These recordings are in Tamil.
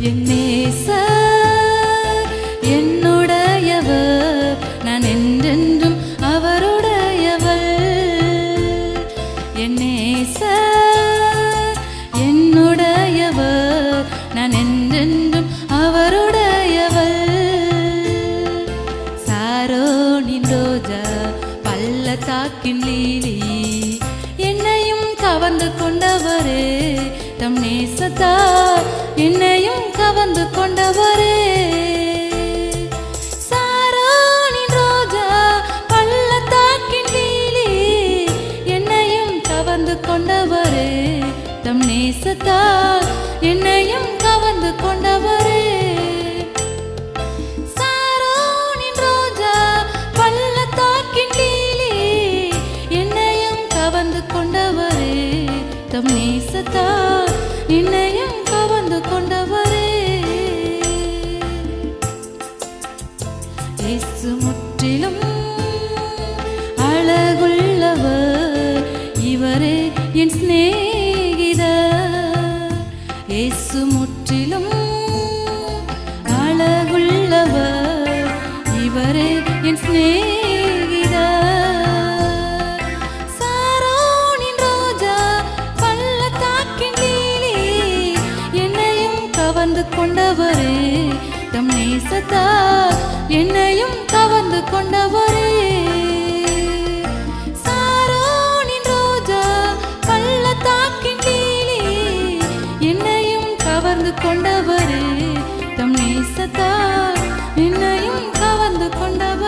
என் என்னுடையவர் நான் என்றென்றும் அவருடையவள். என் என்னுடையவர் நான் என்றென்றும் அவருடையவள். சாரோனின் ரோஜா பள்ளத்தாக்கின் லீலி கவர்ந்து கொண்டவரே தம் நேசத்தா என்னையும் கவர்ந்து கொண்டவரே. கொண்டவரே தம் நேசத்தால் தம் நேசத்தா என்னையும் கவர்ந்து கொண்டவரே. இயேசு முற்றிலும் அழகுள்ளவர் இவரே என் சிநேகிதர். இயேசு முற்றிலும் அழகுள்ளவர் இவரே என் சிநேகிதர். கொண்டவரே தம் நேசத்தால் என்னையும் கவர்ந்து கொண்டவரே. சாரோனின் ரோஜா பள்ளத்தாக்கின் லீலி என்னையும் கவர்ந்து கொண்டவரே தம் நேசத்தால் என்னையும் கவர்ந்து கொண்டவர்.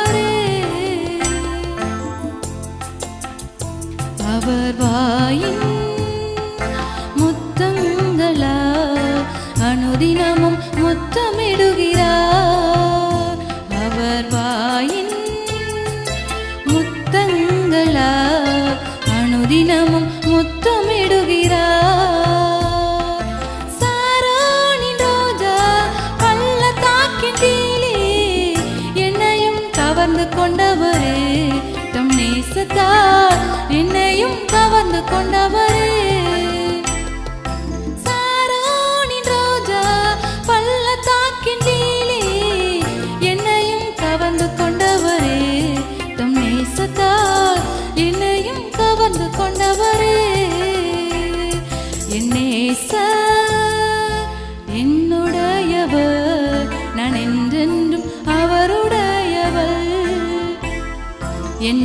அனுதினமும் முத்தமிடுகிறார். சாரோனின் ரோஜா பள்ளத்தாக்கின் தீலி என்னையும் கவர்ந்து கொண்டவரே தம் நேசத்தார் என்னையும் கவர்ந்து கொண்டவரே. என்